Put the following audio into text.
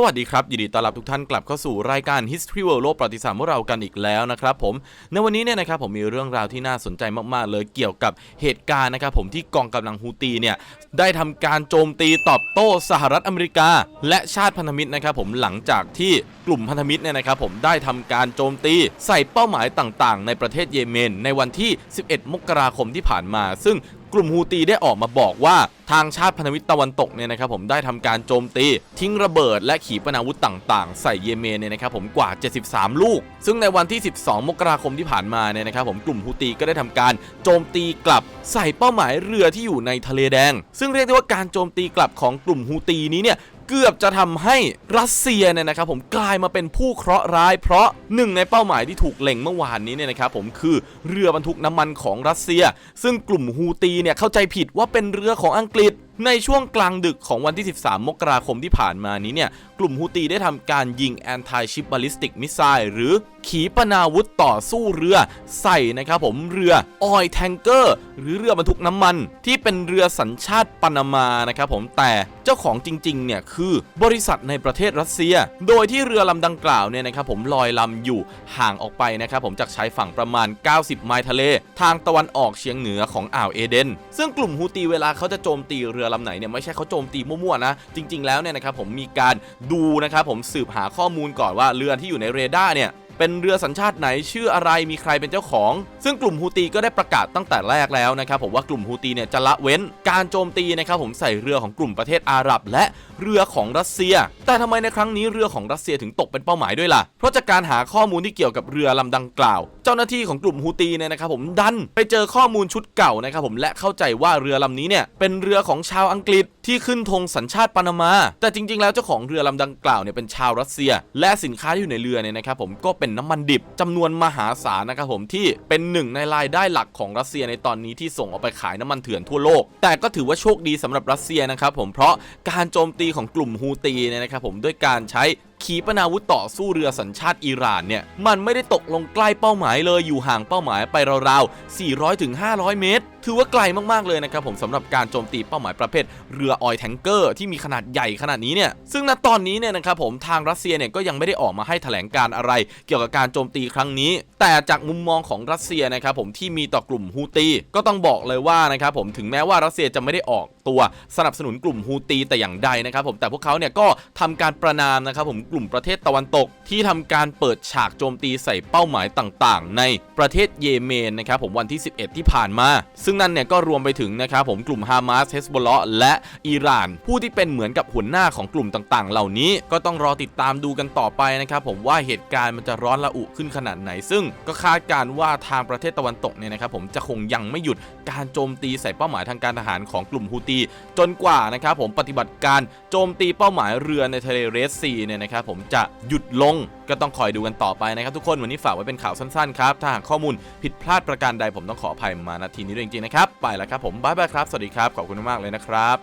สวัสดีครับ ยินดีต้อนรับทุกท่านกลับเข้าสู่รายการ History World โลกประวัติศาสตร์ของเรากันอีกแล้วนะครับผมในวันนี้เนี่ยนะครับผมมีเรื่องราวที่น่าสนใจมากๆ เลยเกี่ยวกับเหตุการณ์นะครับผมที่กองกำลังฮูตีเนี่ยได้ทำการโจมตีตอบโต้สหรัฐอเมริกา และชาติพันธมิตรนะครับผมหลังจากที่กลุ่มพันธมิตรเนี่ยนะครับผมได้ทำการโจมตีใส่เป้าหมายต่างๆ ในประเทศเยเมน ในวันที่ 11 มกราคมที่ผ่านมา ซึ่ง กลุ่มฮูตีได้ออกมาบอกว่าทางชาติพันธมิตรตะวันตกเนี่ยนะครับผมได้ทำการโจมตี ทิ้งระเบิดและขีปนาวุธต่างๆ ใส่เยเมนเนี่ยนะครับผมกว่า 73 ลูก ซึ่งในวันที่ 12 มกราคมที่ผ่านมาเนี่ยนะครับผมกลุ่มฮูตีก็ได้ทำการโจมตีกลับใส่เป้าหมายเรือที่อยู่ในทะเลแดง ซึ่งเรียกได้ว่าการโจมตีกลับของกลุ่มฮูตีนี้เนี่ย เกือบจะทำให้รัสเซียเนี่ยนะครับผมกลายมาเป็นผู้เคราะห์ร้าย เพราะหนึ่งในเป้าหมายที่ถูกเล็งเมื่อวานนี้เนี่ยนะครับผมคือเรือบรรทุกน้ำมันของรัสเซีย ซึ่งกลุ่มฮูตีเนี่ยเข้าใจผิดว่าเป็นเรือของอังกฤษ ในช่วงกลางดึกของวันที่ 13 มกราคมที่ผ่านมานี้เนี่ย กลุ่มฮูตีได้ทำการยิง anti ship ballistic missile หรือขีปนาวุธต่อสู้เรือใส่นะครับผมเรือ oil tanker หรือเรือบรรทุกน้ำมัน ที่เป็นเรือสัญชาติปานามานะครับผมแต่เจ้าของจริงๆเนี่ยคือบริษัทในประเทศรัสเซีย โดยที่เรือลำดังกล่าวเนี่ยนะครับผมลอยลำอยู่ห่างออกไปนะครับผมจากชายฝั่งประมาณ 90 ไมล์ทะเล ทางตะวันออกเฉียงเหนือของอ่าวเอเดน ซึ่งกลุ่มฮูตีเวลาเขาจะโจมตีเรือลำไหนเนี่ยไม่ใช่เขาโจมตีมั่วๆนะ จริง ๆ แล้วเนี่ยนะครับผมมีการดูนะครับผมสืบหาข้อมูลก่อนว่าเรือที่อยู่ในเรดาร์เนี่ย เป็นเรือสัญชาติไหนชื่ออะไรมีใครเป็นเจ้าของ ซึ่งกลุ่มฮูตีก็ได้ประกาศตั้งแต่แรกแล้วนะครับผมว่ากลุ่มฮูตีเนี่ยจะละเว้นการโจมตีนะครับผมใส่เรือของกลุ่มประเทศอาหรับ และเรือของรัสเซีย แต่ทำไมในครั้งนี้เรือของรัสเซียถึงตกเป็นเป้าหมายด้วยล่ะ เพราะจากการหาข้อมูลที่เกี่ยวกับเรือลำดังกล่าว เจ้าหน้าที่ของกลุ่มฮูตีเนี่ยนะครับผมดันไปเจอข้อมูลชุดเก่านะครับผมและเข้าใจว่าเรือลำนี้เนี่ยเป็นเรือของชาวอังกฤษ ที่ขึ้นธงสัญชาติปานามา แต่จริง ๆ แล้วเจ้าของเรือลำดังกล่าวเนี่ยเป็นชาวรัสเซีย และสินค้าที่อยู่ในเรือเนี่ยนะครับผมก็เป็นน้ำมันดิบจำนวนมหาศาลนะครับผมที่เป็นหนึ่งในรายได้หลักของรัสเซียในตอนนี้ที่ส่งออกไปขายน้ำมันเถื่อนทั่วโลก แต่ก็ถือว่าโชคดีสำหรับรัสเซียนะครับผมเพราะการโจมตีของกลุ่มฮูตีเนี่ยนะครับผมด้วยการใช้ขีปนาวุธต่อสู้เรือสัญชาติอิหร่านเนี่ย มันไม่ได้ตกลงใกล้เป้าหมายเลยอยู่ห่างเป้าหมายไปราวๆ 400-500 เมตร ถือว่าไกลมากๆเลยนะครับผมสำหรับการโจมตีเป้าหมายประเภท เรือออยแทงเกอร์ที่มีขนาดใหญ่ขนาดนี้เนี่ยซึ่งณตอนนี้เนี่ยนะครับผมทางรัสเซียเนี่ยก็ยังไม่ได้ออกมาให้แถลงการอะไร เกี่ยวกับการโจมตีครั้งนี้ แต่จากมุมมองของรัสเซียนะครับผมที่มีต่อกลุ่มฮูตีก็ต้องบอกเลยว่านะครับผมถึงแม้ว่ารัสเซียจะไม่ได้ออกตัวสนับสนุนกลุ่มฮูตีแต่อย่างใดนะครับผมแต่พวกเขาเนี่ยก็ทำการประนามนะครับผมกลุ่มประเทศตะวันตก ที่ทำการเปิดฉากโจมตีใส่เป้าหมายต่างๆ ในประเทศเยเมนนะครับผมวันที่ 11 ที่ผ่านมา ซึ่งนั่นเนี่ยก็รวมไปถึงนะครับผมกลุ่มฮามาสเฮสบอลลและอิหร่าน ผู้ที่เป็นเหมือนกับหัวหน้าของกลุ่มต่างๆ เหล่านี้ก็ต้องรอติดตามดูกันต่อไปนะครับผมว่าเหตุการณ์มันจะร้อนระอุขึ้นขนาดไหน ซึ่งก็คาดการณ์ว่าทางประเทศตะวันตกเนี่ยนะครับผมจะคงยังไม่หยุดการโจมตีใส่เป้าหมายทางการทหารของกลุ่มฮูตี จนกว่านะครับผมปฏิบัติการโจมตีเป้าหมายเรือในทะเลเรดซีเนี่ยนะครับผมจะหยุดลง ก็ต้องคอยดูกันต่อไปนะครับทุกคนวันนี้ฝากไว้เป็นข่าวสั้นๆครับถ้าหากข้อมูลผิดพลาดประการใดผมต้องขออภัยมาณทีนี้ด้วยจริงๆนะครับไปแล้วครับผมบ๊ายบายครับสวัสดีครับขอบคุณมากเลยนะครับ